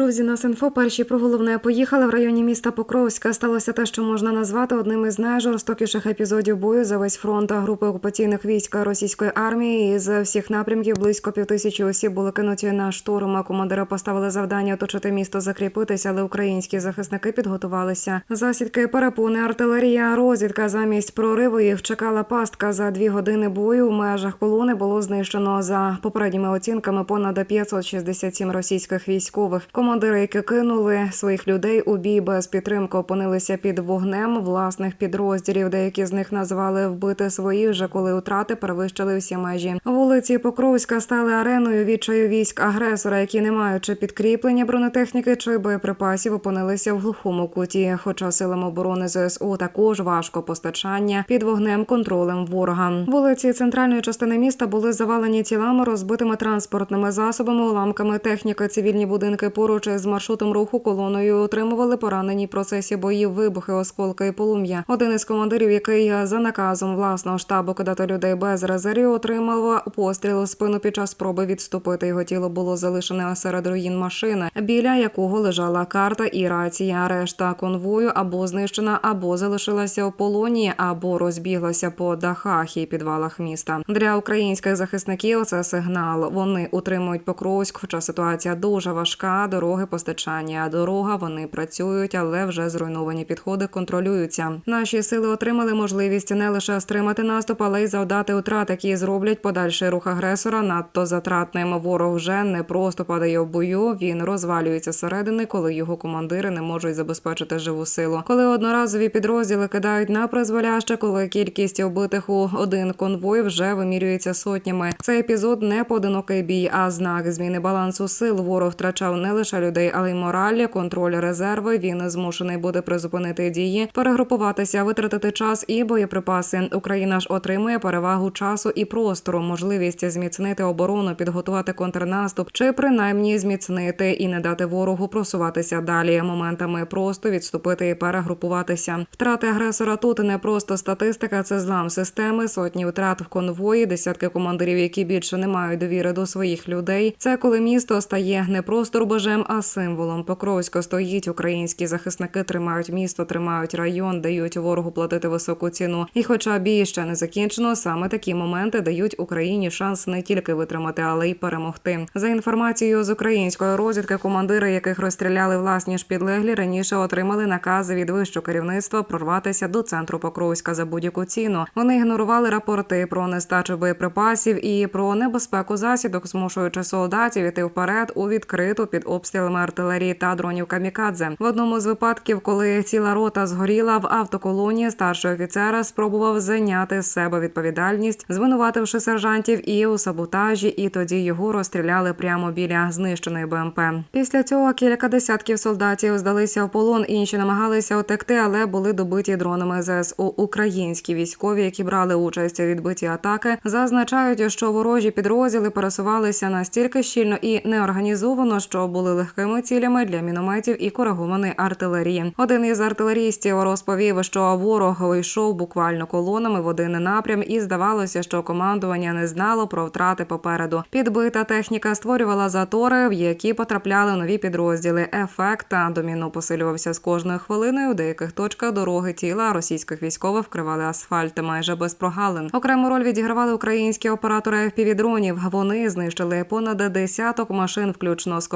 Друзі, нас інфо перші про головне поїхали в районі міста Покровська. Сталося те, що можна назвати одним із найжорстокіших епізодів бою за весь фронт групи окупаційних військ російської армії. Із всіх напрямків близько півтисячі осіб були кинуті на штурм. А Командира поставили завдання оточити місто, закріпитися, але українські захисники підготувалися. Засідки перепони, артилерія, розвідка замість прориву їх чекала пастка за дві години бою. У межах колони було знищено за попередніми оцінками понад 567 російських військових. Командири, які кинули своїх людей у бій без підтримки, опинилися під вогнем власних підрозділів. Деякі з них назвали вбити свої вже коли утрати перевищили всі межі. Вулиці Покровська стали ареною відчаю військ агресора, які не маючи підкріплення бронетехніки чи боєприпасів, опинилися в глухому куті. Хоча силам оборони ЗСУ також важко постачання під вогнем контролем ворога. Вулиці центральної частини міста були завалені тілами, розбитими транспортними засобами, уламками техніки, цивільні будинки поруч із маршрутом руху колоною отримували поранені в процесі боїв, вибухи, осколки і полум'я. Один із командирів, який за наказом власного штабу кидати людей без резервів, отримав постріл у спину під час спроби відступити. Його тіло було залишене серед руїн машини, біля якого лежала карта і рація. Решта конвою або знищена, або залишилася у полоні, або розбіглася по дахах і підвалах міста. Для українських захисників це сигнал. Вони утримують Покровськ, хоча ситуація дуже важка. Дороги постачання, дорога вони працюють, але вже зруйновані підходи контролюються. Наші сили отримали можливість не лише стримати наступ, але й завдати утрат, які зроблять подальший рух агресора надто затратним. Ворог вже не просто падає в бою. Він розвалюється зсередини, коли його командири не можуть забезпечити живу силу. Коли одноразові підрозділи кидають на призволяще, коли кількість убитих у один конвой вже вимірюється сотнями. Цей епізод не поодинокий бій, а знак зміни балансу сил. Ворог втрачав не лише людей, але й мораль, контроль резерви. Він змушений буде призупинити дії, перегрупуватися, витратити час і боєприпаси. Україна ж отримує перевагу часу і простору, можливість зміцнити оборону, підготувати контрнаступ чи принаймні зміцнити і не дати ворогу просуватися далі. Моментами просто відступити і перегрупуватися. Втрати агресора тут не просто статистика, це злам системи, сотні втрат в конвої, десятки командирів, які більше не мають довіри до своїх людей. Це коли місто стає не просто рубежем, а символом. Покровсько стоїть. Українські захисники тримають місто, тримають район, дають ворогу платити високу ціну. І, хоча бій ще не закінчено, саме такі моменти дають Україні шанс не тільки витримати, але й перемогти. За інформацією з української розвідки, командири, яких розстріляли власні ж підлеглі, раніше отримали накази від вищого керівництва прорватися до центру Покровська за будь-яку ціну. Вони ігнорували рапорти про нестачу боєприпасів і про небезпеку засідок, змушуючи солдатів іти вперед у відкриту під обстрілами артилерії та дронів камікадзе. В одному з випадків, коли ціла рота згоріла в автоколонії, старший офіцер спробував зайняти з себе відповідальність, звинувативши сержантів і у саботажі, і тоді його розстріляли прямо біля знищеної БМП. Після цього кілька десятків солдатів здалися в полон, інші намагалися утекти, але були добиті дронами ЗСУ. Українські військові, які брали участь у відбитті атаки, зазначають, що ворожі підрозділи пересувалися настільки щільно і неорганізовано, що були легкими цілями для мінометів і коригованої артилерії. Один із артилерістів розповів, що ворог вийшов буквально колонами в один напрям, і здавалося, що командування не знало про втрати попереду. Підбита техніка створювала затори, в які потрапляли нові підрозділи. Ефект доміно посилювався з кожною хвилиною. У деяких точках дороги тіла російських військових вкривали асфальт майже без прогалин. Окрему роль відігравали українські оператори FPV-дронів. Вони знищили понад десяток машин, включно з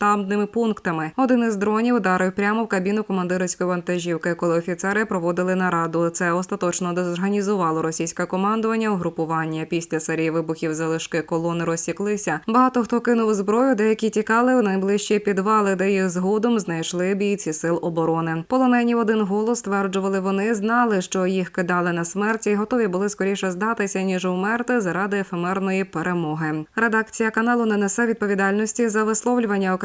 командно-штабними пунктами. Один із дронів ударив прямо в кабіну командирської вантажівки, коли офіцери проводили нараду. Це остаточно дезорганізувало російське командування угрупування. Після серії вибухів залишки колони розсіклися. Багато хто кинув зброю, деякі тікали у найближчі підвали, де їх згодом знайшли бійці сил оборони. Полонені в один голос стверджували, вони знали, що їх кидали на смерть і готові були скоріше здатися ніж умерти заради ефемерної перемоги. Редакція каналу не несе відповідальності за висловлювання